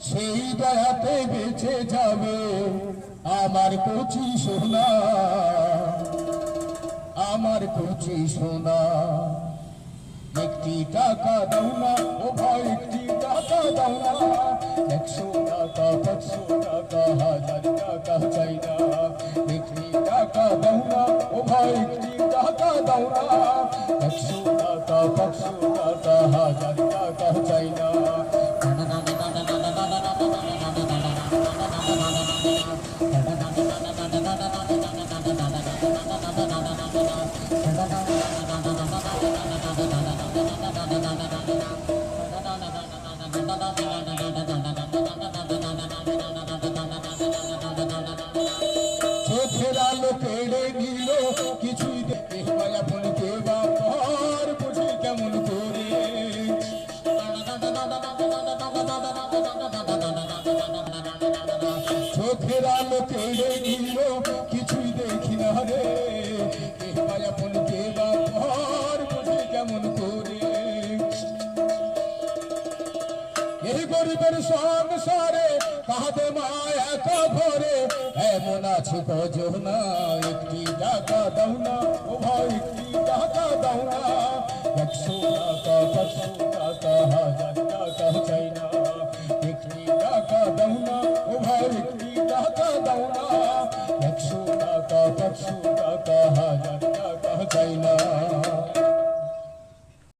সেই দয়াতে বেঁচে যাবে আমার কচি সোনা। আমার কচি সোনা। একটি টাকা দাও না ও ভাই একটি টাকা দাও না। একশো টাকা, পাঁচশো টাকা, হাজার টাকা চাই না। একটি টাকা দাও না ও ভাই একটি টাকা দাও না। একশো টাকা, পাঁচশো টাকা, হাজার টাকা চাই না। চোখের আলো কেড়ে নিল কিছুই দেখে না রে। গরিবের সংসারে কাঁদে মায়া ভরে এমন আছে কজনা একটি টাকা দাও না ও ভাই একটি টাকা দাও না। একশো টাকা, পাঁচশো টাকা, হাজার টাকা চাই না, একটি টাকা দাও না ও ভাই একটি টাকা দাও না। একশো টাকা, পাঁচশো টাকা, হাজার চাই না